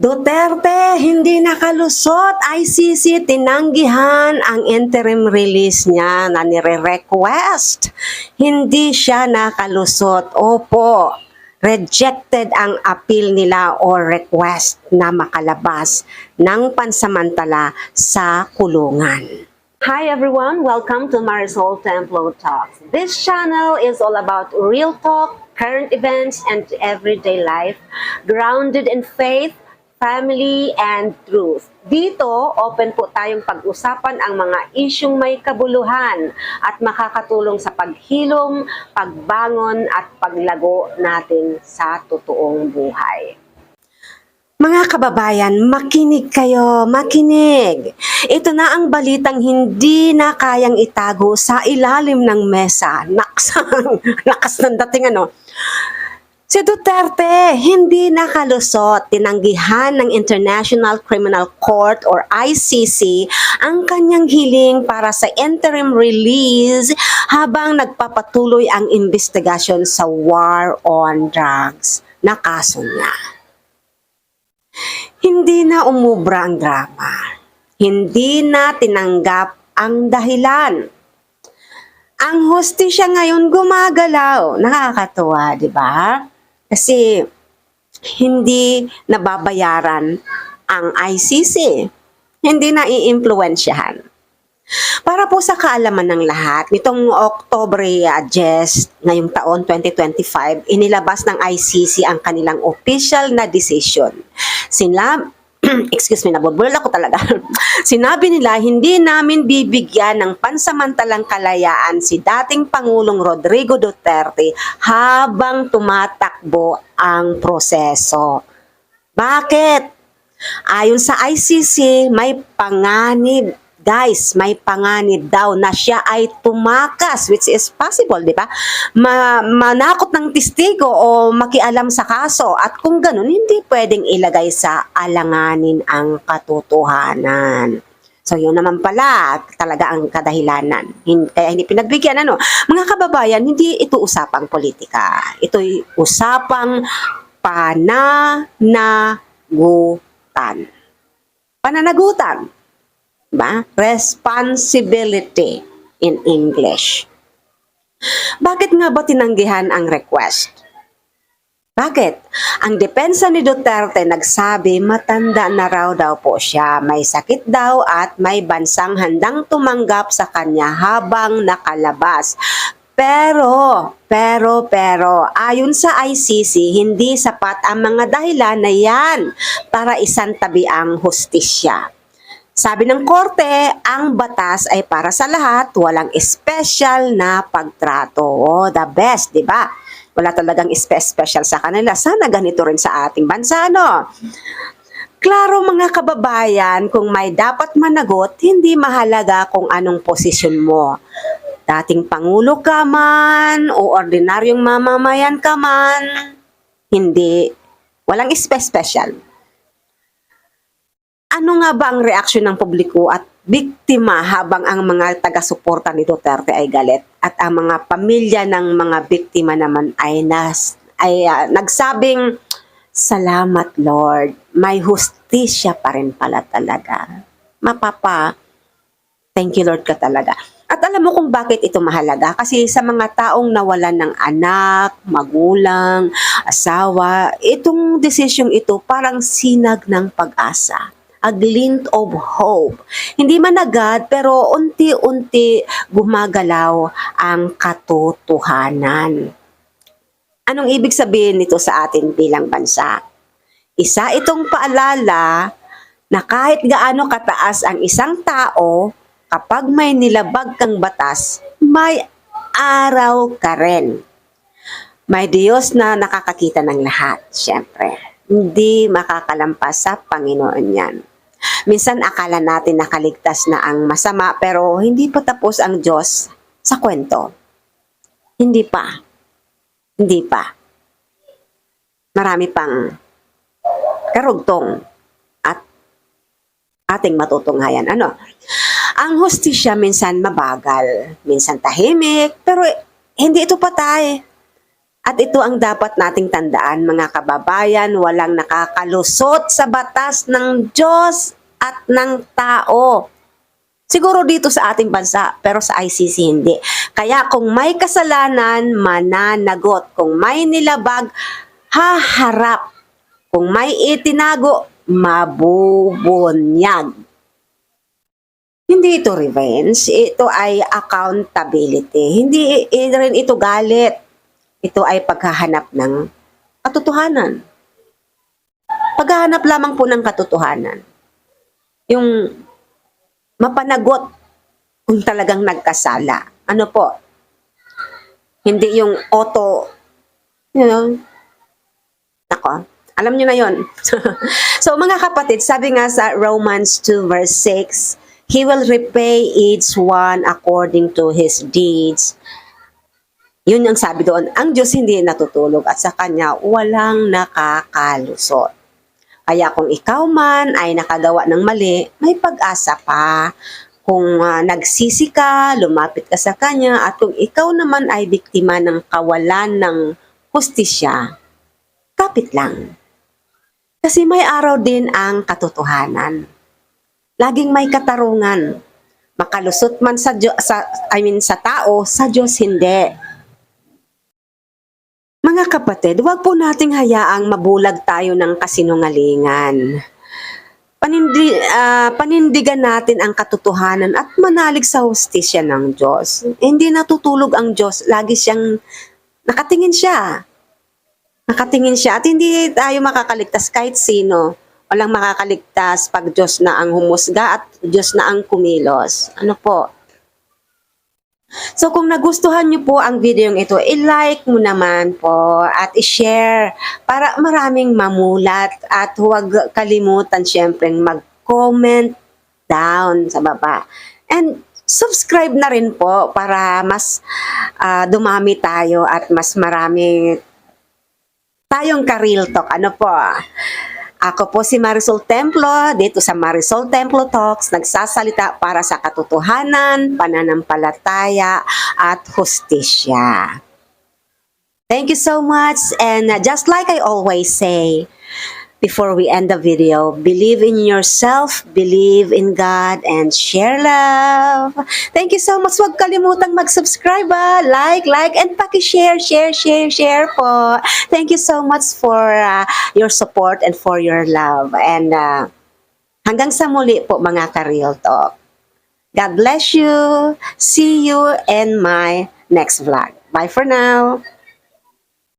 Duterte hindi nakalusot. ICC tinanggihan ang interim release niya na nire-request. Hindi siya nakalusot. Opo, rejected ang appeal nila or request na makalabas ng pansamantala sa kulungan. Hi everyone, welcome to Marisol Templo Talks. This channel is all about real talk, current events, and everyday life, grounded in faith, family, and truth. Dito, open po tayong pag-usapan ang mga isyong may kabuluhan at makakatulong sa paghilom, pagbangon at paglago natin sa totoong buhay. Mga kababayan, makinig kayo, makinig. Ito na ang balitang hindi na kayang itago sa ilalim ng mesa. Naks, lakas ng dating ano. Si Duterte hindi nakalusot, tinanggihan ng International Criminal Court or ICC ang kanyang hiling para sa interim release habang nagpapatuloy ang investigasyon sa war on drugs na kaso niya. Hindi na umubra ang drama. Hindi na tinanggap ang dahilan. Ang hostisya ngayon gumagalaw. Nakakatuwa, di ba? Kasi hindi nababayaran ang ICC. Hindi na iimpluwensyahan. Para po sa kaalaman ng lahat, nitong October uh, ngayong taon 2025, inilabas ng ICC ang kanilang official na decision. Sila, excuse me, nabubulol ako talaga. Sinabi nila, hindi namin bibigyan ng pansamantalang kalayaan si dating Pangulong Rodrigo Duterte habang tumatakbo ang proseso. Bakit? Ayon sa ICC, may panganib guys, may panganib daw na siya ay tumakas, which is possible, di ba? Ma manakot ng testigo o makialam sa kaso. At kung ganun, hindi pwedeng ilagay sa alanganin ang katotohanan. So, yun naman pala, talaga ang kadahilanan. Kaya hindi pinagbigyan, ano. Mga kababayan, hindi ito usapang politika. Ito'y usapang pananagutan. Pananagutan ba? Responsibility in English. Bakit nga ba tinanggihan ang request? Bakit? Ang depensa ni Duterte nagsabi matanda na raw daw po siya, may sakit daw at may bansang handang tumanggap sa kanya habang nakalabas. Pero, pero, pero, ayon sa ICC, hindi sapat ang mga dahilan na yan para isantabi ang hustisya. Sabi ng korte, ang batas ay para sa lahat, walang special na pagtrato. Oh, the best, di ba? Wala talagang spe- special sa kanila. Sana ganito rin sa ating bansa, no? Klaro mga kababayan, kung may dapat managot, hindi mahalaga kung anong posisyon mo. Dating pangulo ka man, o ordinaryong mamamayan ka man, hindi, walang spe- special ano nga ba ang reaksyon ng publiko at biktima habang ang mga taga-suporta ni Duterte ay galit? At ang mga pamilya ng mga biktima naman ay nas ay ah, nagsabing salamat Lord. May hustisya pa rin pala talaga. Mapapa thank you Lord ka talaga. At alam mo kung bakit ito mahalaga? Kasi sa mga taong nawalan ng anak, magulang, asawa, itong desisyong ito parang sinag ng pag-asa a glint of hope. Hindi man agad, pero unti-unti gumagalaw ang katotohanan. Anong ibig sabihin nito sa atin bilang bansa? Isa itong paalala na kahit gaano kataas ang isang tao, kapag may nilabag kang batas, may araw ka rin. May Diyos na nakakakita ng lahat, syempre. Hindi makakalampas sa Panginoon yan. Minsan akala natin nakaligtas na ang masama pero hindi pa tapos ang Diyos sa kwento. Hindi pa. Hindi pa. Marami pang karugtong at ating matutunghayan. Ano? Ang hostisya minsan mabagal, minsan tahimik, pero hindi ito patay. At ito ang dapat nating tandaan mga kababayan, walang nakakalusot sa batas ng Diyos at ng tao. Siguro dito sa ating bansa, pero sa ICC hindi. Kaya kung may kasalanan, mananagot. Kung may nilabag, haharap. Kung may itinago, mabubunyag. Hindi ito revenge, ito ay accountability. Hindi rin ito galit. Ito ay paghahanap ng katotohanan. Paghahanap lamang po ng katotohanan. Yung mapanagot kung talagang nagkasala. Ano po? Hindi yung auto, you know, ako, alam nyo na yon. so mga kapatid, sabi nga sa Romans 2 verse 6, He will repay each one according to his deeds. Yun ang sabi doon, ang Diyos hindi natutulog at sa Kanya walang nakakalusot. Kaya kung ikaw man ay nakagawa ng mali, may pag-asa pa. Kung ah, nagsisi ka, lumapit ka sa Kanya, at kung ikaw naman ay biktima ng kawalan ng hustisya, kapit lang. Kasi may araw din ang katotohanan. Laging may katarungan. Makalusot man sa, Diyo- sa I mean sa tao, sa Diyos hindi. Mga kapatid, huwag po nating hayaang mabulag tayo ng kasinungalingan. Panindi, ah, panindigan natin ang katotohanan at manalig sa hustisya ng Diyos. Hindi natutulog ang Diyos, lagi siyang nakatingin siya. Nakatingin siya at hindi tayo makakaligtas kahit sino. Walang makakaligtas pag Diyos na ang humusga at Diyos na ang kumilos. Ano po? So kung nagustuhan niyo po ang video ito, i-like mo naman po at i-share para maraming mamulat at huwag kalimutan syempre mag-comment down sa baba. And subscribe na rin po para mas ah, dumami tayo at mas marami tayong ka-real talk. Ano po? Ako po si Marisol Templo, dito sa Marisol Templo Talks, nagsasalita para sa katotohanan, pananampalataya, at hustisya. Thank you so much. And just like I always say, before we end the video, believe in yourself, believe in God, and share love. Thank you so much. Huwag kalimutang mag-subscribe, ah. like, like, and paki-share, share, share, share po. Thank you so much for uh, your support and for your love. And uh, hanggang sa muli po mga ka-real talk. God bless you. See you in my next vlog. Bye for now.